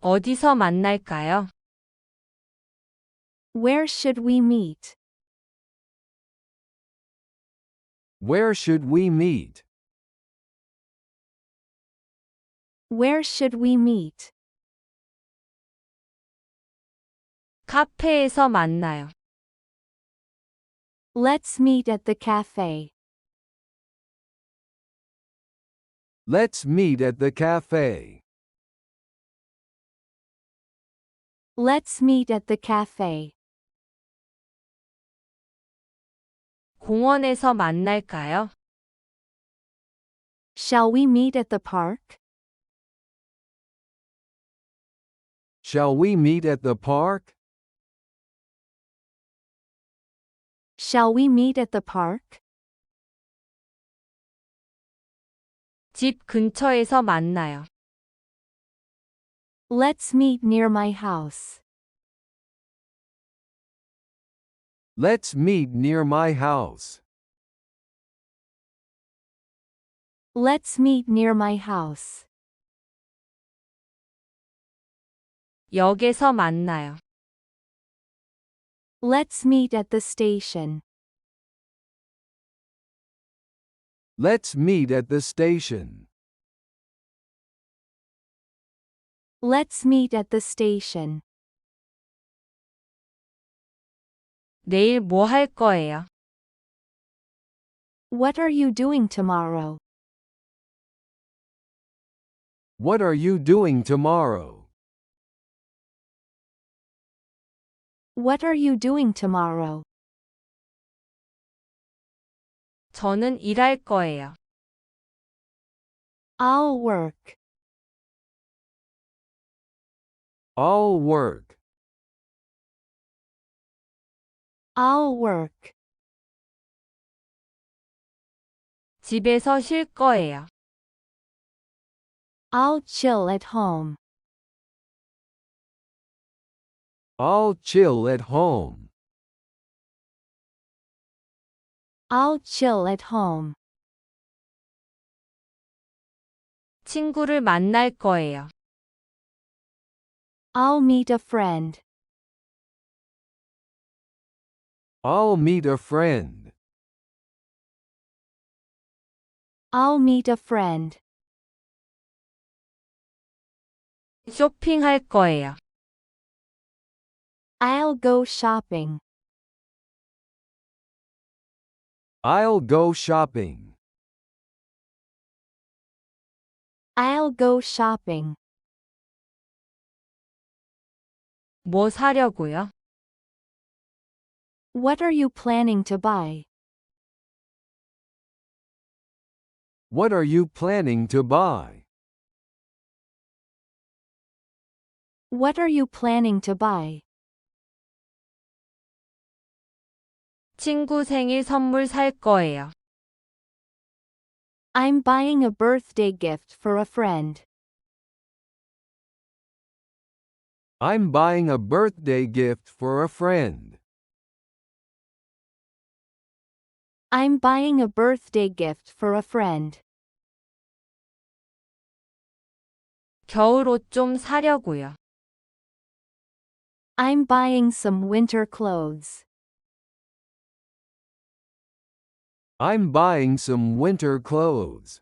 어디서 만날까요? Where should we meet? Where should we meet? Where should we meet? 카페에서 만나요. Let's meet at the cafe. Let's meet at the cafe. Let's meet at the cafe. 공원에서 만날까요? Shall we meet at the park? Shall we meet at the park? Shall we meet at the park? 집 근처에서 만나요. Let's meet near my house. Let's meet near my house. Let's meet near my house. 역에서 만나요. Let's meet at the station. Let's meet at the station. Let's meet at the station. 내일 뭐 할 거예요? What are you doing tomorrow? What are you doing tomorrow? What are you doing tomorrow? 저는 일할 거예요. I'll work. I'll work. I'll work. 집에서 쉴 거예요. I'll chill at home. I'll chill at home. I'll chill at home. 친구를 만날 거예요. I'll meet a friend. I'll meet a friend. I'll meet a friend. 쇼핑할 거예요. I'll go shopping. I'll go shopping. I'll go shopping. 뭐 사려고요? What are you planning to buy? What are you planning to buy? What are you planning to buy? 친구 생일 선물 살 거예요. I'm buying a birthday gift for a friend. I'm buying a birthday gift for a friend. I'm buying a birthday gift for a friend. 겨울 옷 좀 사려고요. I'm buying some winter clothes. I'm buying some winter clothes.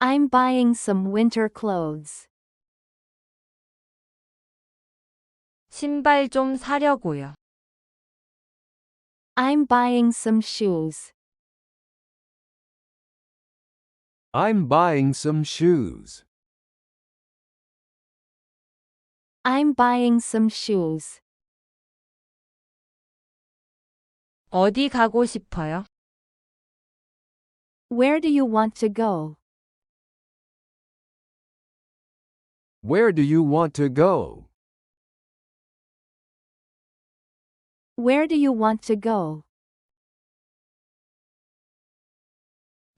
I'm buying some winter clothes. 신발 좀 사려고요. I'm buying some shoes. I'm buying some shoes. I'm buying some shoes. 어디 가고 싶어요? Where do you want to go? Where do you want to go? Where do you want to go?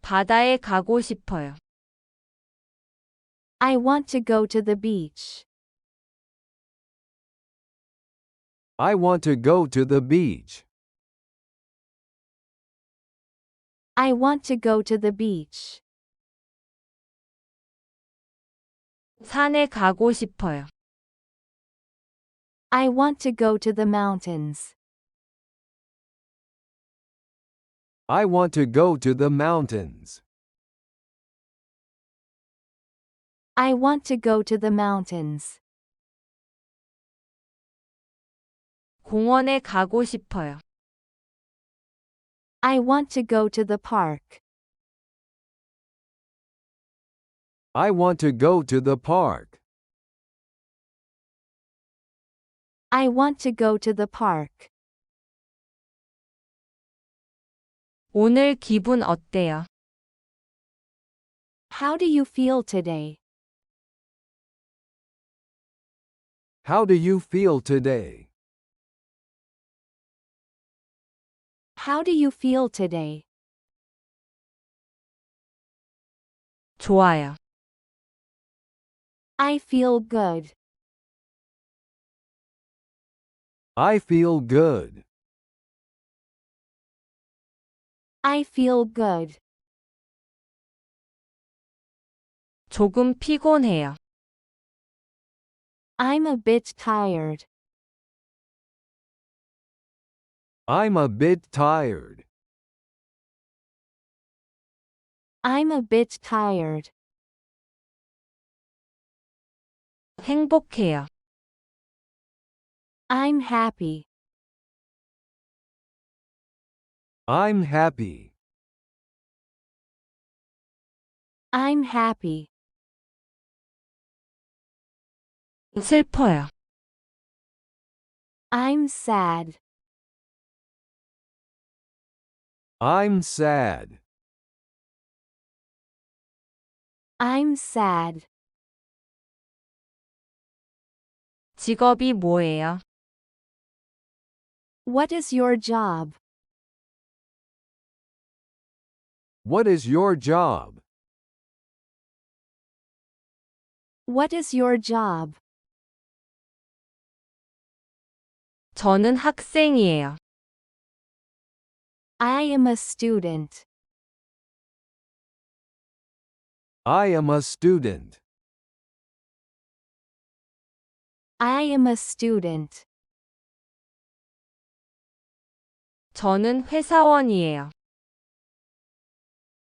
바다에 가고 싶어요. I want to go to the beach. I want to go to the beach. I want to go to the beach. 산에 가고 싶어요. I want to go to the mountains. I want to go to the mountains. I want to go to the mountains. 공원에 가고 싶어요. I want to go to the park. I want to go to the park. I want to go to the park. 오늘 기분 어때요? How do you feel today? How do you feel today? How do you feel today? 좋아요. I feel good. I feel good. I feel good. 조금 피곤해요. I'm a bit tired. I'm a bit tired. I'm a bit tired. 행복해요. I'm happy. I'm happy. I'm happy. 슬퍼요. I'm sad. I'm sad. I'm sad. 직업이 뭐예요? What is your job? What is your job? What is your job? 저는 학생이에요. I am a student. I am a student. I am a student. 저는 회사원이에요.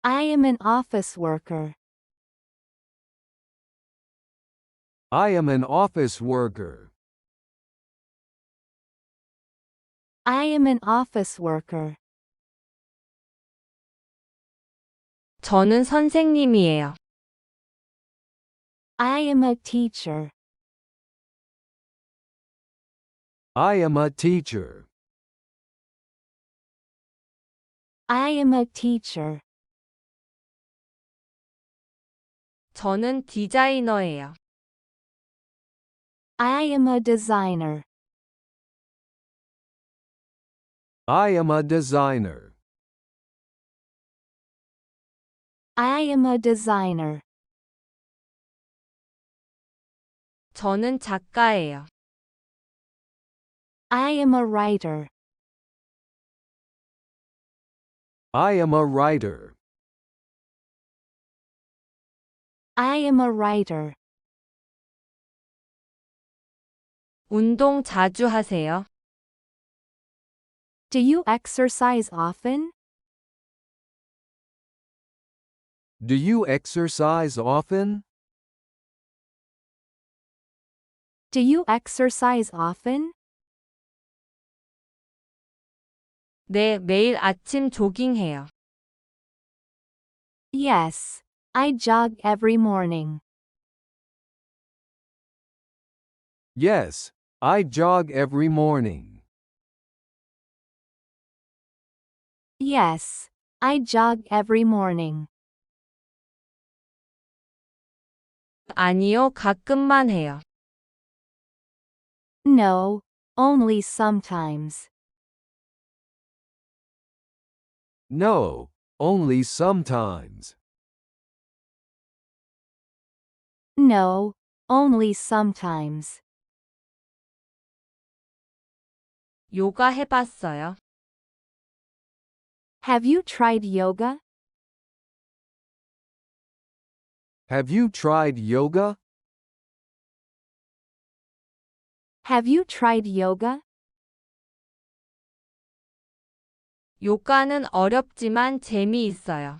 I am an office worker. I am an office worker. I am an office worker. 저는 선생님이에요. I am a teacher. I am a teacher. I am a teacher. 저는 디자이너예요. I am a designer. I am a designer. I am a designer. 저는 작가예요. I am a writer. I am a writer. I am a writer. 운동 자주 하세요? Do you exercise often? Do you exercise often? Do you exercise often? 네, 매일 아침 조깅해요. Yes. I jog every morning. Yes, I jog every morning. Yes. I jog every morning. 아니요, 가끔만 해요. No. Only sometimes. No, only sometimes. No, only sometimes. 요가 해봤어요? Have you tried yoga? Have you tried yoga? Have you tried yoga? 요가는 어렵지만 재미있어요.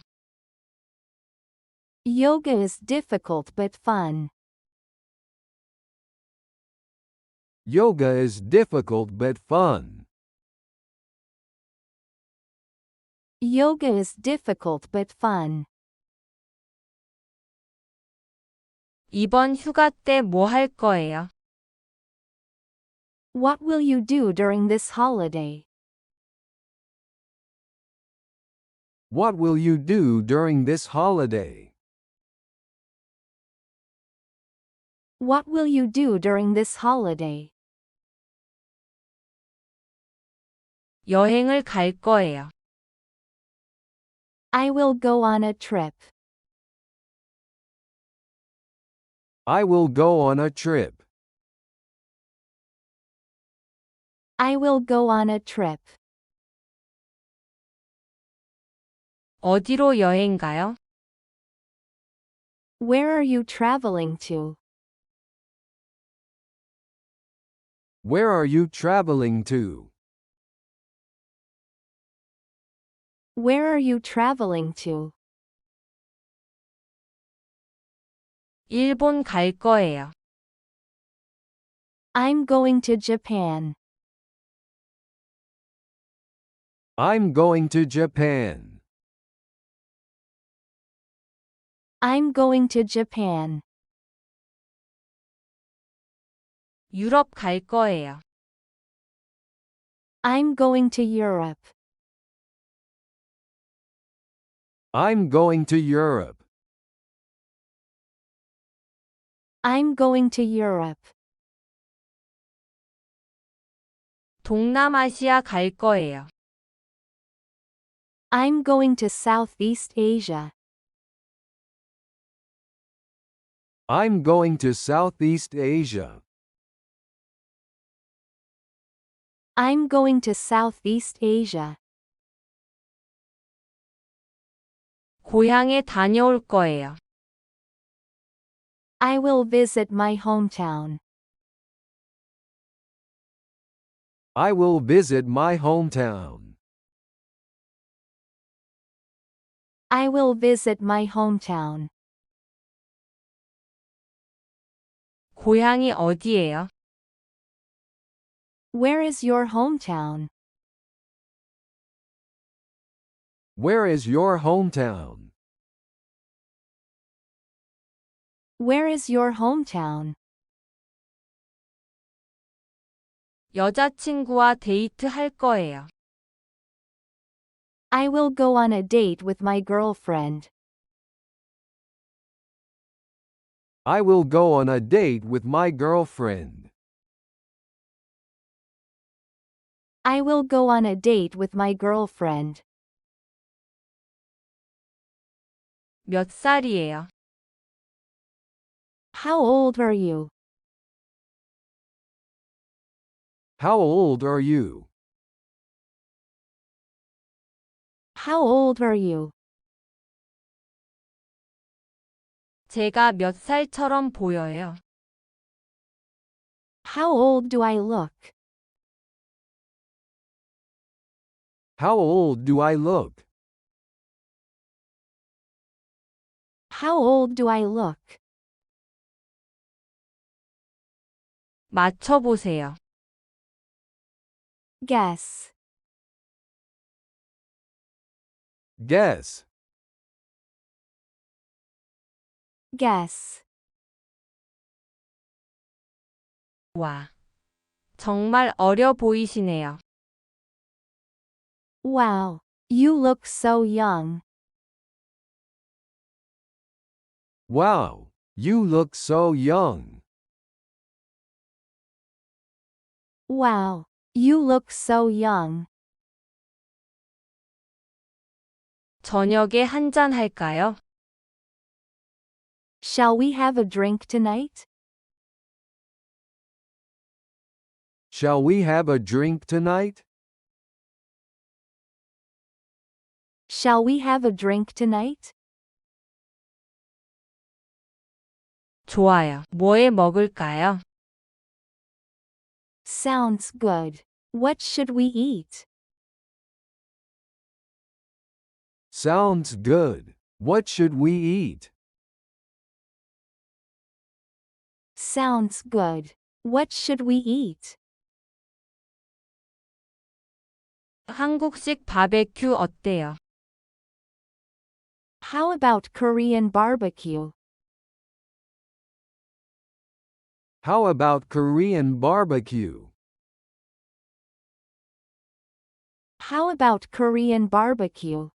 Yoga is difficult but fun. Yoga is difficult but fun. Yoga is difficult but fun. 이번 휴가 때 뭐 할 거예요? What will you do during this holiday? What will you do during this holiday? What will you do during this holiday? 여행을 갈 거예요. I will go on a trip. I will go on a trip. I will go on a trip. 어디로 여행 가요? Where are you traveling to? Where are you traveling to? Where are you traveling to? 일본 갈 거예요. I'm going to Japan. I'm going to Japan. I'm going to Japan. 유럽 갈 거예요. I'm going to Europe. I'm going to Europe. I'm going to Europe. 동남아시아 갈 거예요. I'm going to Southeast Asia. I'm going to Southeast Asia. I'm going to Southeast Asia. 고향에 다녀올 거예요. I will visit my hometown. I will visit my hometown. I will visit my hometown. 고향이 어디예요? Where is your hometown? Where is your hometown? Where is your hometown? 여자친구와 데이트 할 거예요. I will go on a date with my girlfriend. I will go on a date with my girlfriend. I will go on a date with my girlfriend. 몇 살이에요? How old are you? How old are you? How old are you? 제가 몇 살처럼 보여요? How old do I look? How old do I look? How old do I look? 맞춰보세요. Guess. Guess. Guess. 와. 정말 어려 보이시네요. Wow. You look so young. Wow, you look so young. Wow. You look so young. 저녁에 한잔 할까요? Shall we have a drink tonight? Shall we have a drink tonight? Shall we have a drink tonight? 좋아요. 뭐에 먹을까요? Sounds good. What should we eat? Sounds good. What should we eat? Sounds good. What should we eat? 한국식 바베큐 어때요? How about Korean barbecue? How about Korean barbecue? How about Korean barbecue?